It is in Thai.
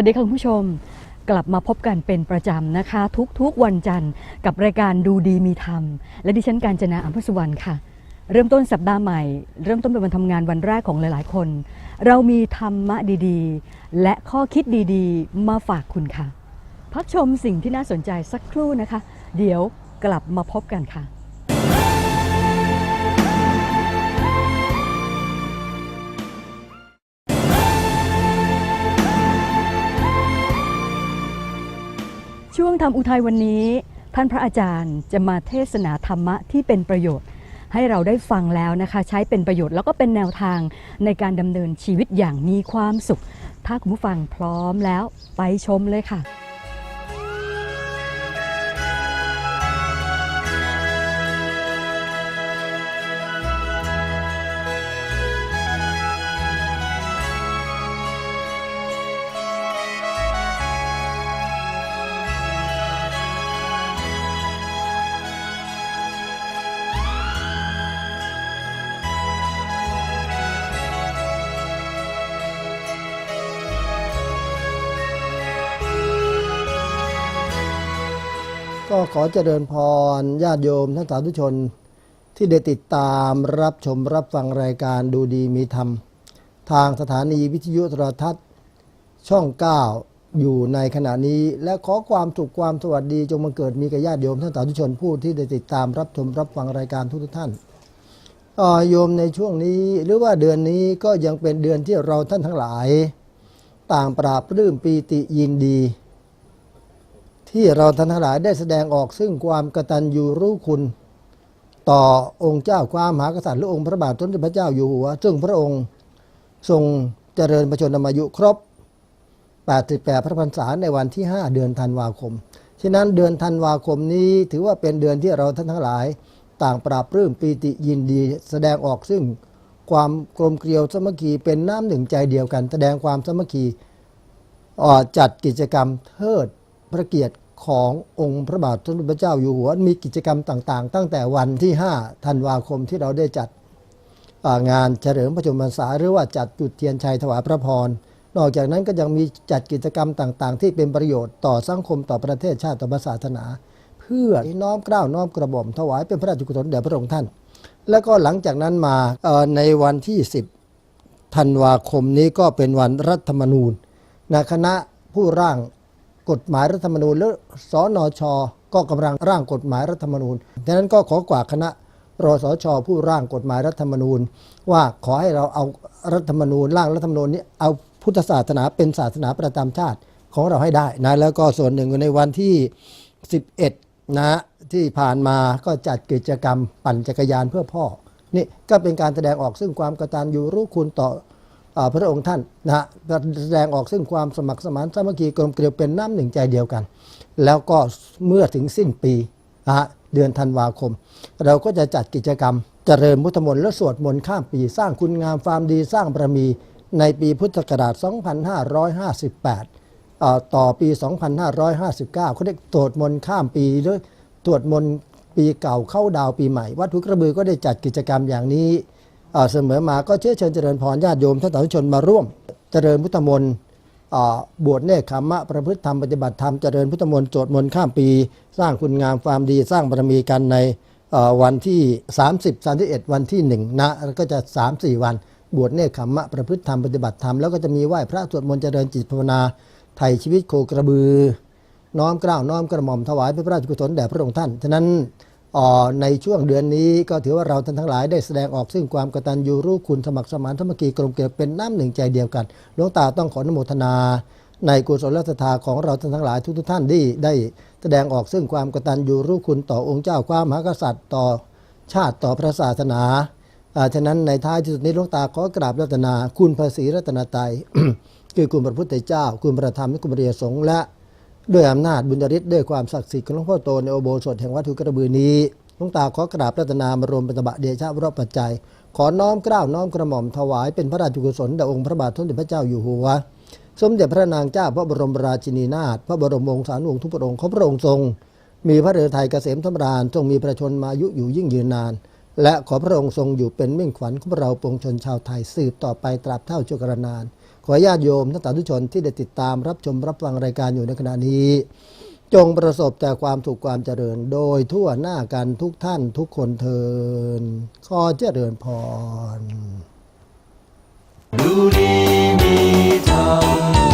วัสดีค่ะคุณผู้ชม กลับมาพบกันเป็นประจำนะคะ ทุกๆวันจันทร์กับรายการดูดีมีธรรม และดิฉันการจนาอัมพสุวรรณค่ะ เริ่มต้นสัปดาห์ใหม่ เริ่มต้นเป็นวันทำงานวันแรกของหลายๆ คน เรามีธรรมะดีๆ และข้อคิดดีๆ มาฝากคุณค่ะ พักชมสิ่งที่น่าสนใจสักครู่นะคะ เดี๋ยวกลับมาพบกันค่ะ วงทำอุทัยวันนี้ ท่านพระอาจารย์จะมาเทศนาธรรมะที่เป็นประโยชน์ ให้เราได้ฟังแล้วนะคะ ใช้เป็นประโยชน์แล้วก็เป็นแนวทางในการดำเนินชีวิตอย่างมีความสุข ถ้าคุณผู้ฟังพร้อมแล้วไปชมเลยค่ะ ก็ขอเจริญพรญาติโยมท่านสาธุชน ที่ได้ติดตามรับชมรับฟังรายการดูดีมีธรรม ทางสถานีวิทยุโทรทัศน์ ช่อง 9 อยู่ในขณะนี้ และขอความสุขความสวัสดีจงบังเกิดมีกับญาติโยมท่านสาธุชนผู้ที่ได้ติดตามรับชมรับฟังรายการทุกท่านโยมในช่วงนี้หรือว่าเดือนนี้ก็ยังเป็นเดือนที่เราท่านทั้งหลาย ต่างปราบปลื้มปีติยินดี ที่เราท่านทั้งหลายได้แสดงออกซึ่งความกตัญญูรู้คุณ ต่อองค์เจ้าความมหากษัตริย์หรือองค์พระบาทสมเด็จพระเจ้าอยู่หัวซึ่งพระองค์ทรงเจริญประชนมายุครบ 88 พระพรรษาในวันที่ 5 เดือนธันวาคม ฉะนั้นเดือนธันวาคมนี้ถือว่าเป็นเดือนที่เราท่านทั้งหลาย ต่างปราบปลื้มปีติยินดีแสดงออกซึ่งความกลมเกลียวสมัคคีเป็นน้ำหนึ่งใจเดียวกัน แสดงความสมัคคีออจัดกิจกรรมเทิด พระเกียรติขององค์พระบาทสมเด็จพระเจ้าอยู่หัวมีกิจกรรมต่าง ๆ ตั้งแต่วันที่5ธันวาคมที่เราได้จัดงานเฉลิมพระชนมพรรษาหรือว่าจัดจุดเทียนชัยถวายพระพร นอกจากนั้นก็ยังมีจัดกิจกรรมต่าง ๆ ที่เป็นประโยชน์ต่อสังคมต่อประเทศชาติต่อศาสนา เพื่อน้อมเกล้าน้อมกระหม่อมถวายเป็นพระราชกุศลแด่พระองค์ท่าน แล้วก็หลังจากนั้นมาในวันที่ 10ธันวาคมนี้ก็เป็นวันรัฐธรรมนูญนะคณะผู้ร่าง กฎหมายรัฐธรรมนูญและสนช ก็กำลังร่างกฎหมายรัฐธรรมนูญดังนั้นก็ขอกว่าคณะรสช ผู้ร่างกฎหมายรัฐธรรมนูญ ว่าขอให้เราเอารัฐธรรมนูญร่างรัฐธรรมนูญนี้เอาพุทธศาสนาเป็นศาสนาประจำชาติของเราให้ได้นะแล้วก็ส่วนหนึ่งในวันที่ 11 นะที่ผ่านมาก็จัดกิจกรรมปั่นจักรยานเพื่อพ่อนี่ก็เป็นการแสดงออกซึ่งความกตัญญูรู้คุณต่อเออ พระองค์ท่านนะฮะแสดงออกซึ่งความสมัครสมานสามัคคีกลมเกลียวเป็นน้ำหนึ่งใจเดียวกัน แล้วก็เมื่อถึงสิ้นปีนะฮะเดือนธันวาคม เราก็จะจัดกิจกรรมเจริญพุทธมนต์และสวดมนต์ข้ามปีสร้างคุณงามความดีสร้างบารมีในปีพุทธศักราช 2558 ต่อปี 2559เขาเรียกตรวจมนต์ข้ามปีหรือตรวจมนต์ปีเก่าเข้าดาวปีใหม่ วัดพุกระบือก็ได้จัดกิจกรรมอย่างนี้ เสมอมาก็เชื้อเชิญเจริญพรญาติโยมท่านสาธุชนมาร่วม เจริญพุทธมนต์บวชเนคขมมะประพฤติธรรมปฏิบัติธรรมเจริญพุทธมนต์สวดมนต์ข้ามปี สร้างคุณงามความดีสร้างบารมีกันในวันที่ 30 31 วันที่1นะแล้วก็จะ 3-4 วัน บวชเนคขมมะประพฤติธรรมปฏิบัติธรรมแล้วก็จะมีไหว้พระสวดมนต์เจริญจิตภาวนาไถ่ชีวิตโคกระบือ น้อมกล้าวน้อมกระหม่อมถวายเป็นพระราชกุศลแด่พระองค์ท่าน ฉะนั้น ในช่วงเดือนนี้ก็ถือว่าเราท่านทั้งหลายได้แสดงออกซึ่งความกตัญญูรู้คุณสมัครสมานธรรมกีกลมเกลียวเป็นน้ำหนึ่งใจเดียวกันหลวงตาต้องขออนุโมทนา ในกุศลศรัทธาของเราท่านทั้งหลายทุกท่านที่ได้แสดงออกซึ่งความกตัญญูรู้คุณต่อองค์เจ้าความมหากษัตริย์ต่อชาติต่อพระศาสนาอ่าฉะนั้นในท้ายที่สุดนี้หลวงตาขอกราบรัตนา คุณพระศรีรัตนตรัยคือคุณพระพุทธเจ้า คุณพระธรรมคุณพระเรียสงฆ์และ ด้วยอำนาจบุญญาฤทธิ์ด้วยความศักดิ์สิทธิ์ของหลวงพ่อโตในโอโบสถแห่งวัดทุกระบือนี้หลวงตาขอกราบรัตนามารวมเป็นตบะเดชะวรปัจจัย ขอน้อมเกล้าวน้อมกระหม่อมถวายเป็นพระราชกุศลแด่องค์พระบาทสมเด็จพระเจ้าอยู่หัว สมเด็จพระนางเจ้าพระบรมราชินีนาถพระบรมวงศานุวงศ์ทุกพระองค์ขอพระองค์ทรง มีพระฤทัยเกษมธรรมรานทรงมีประชนมายุอยู่ยิ่งยืนนาน และขอพระองค์ทรงอยู่เป็นมิ่งขวัญของเราปวงชนชาวไทยสืบต่อไปตราบเท่าชั่วกรนาน ขอญาติโยมทั้งสาธุชนที่ได้ติดตามรับชมรับฟังรายการอยู่ในขณะนี้ จงประสบแต่ความถูกความเจริญ โดยทั่วหน้ากันทุกท่านทุกคนเทินขอเจริญพรดูดีมีธรรม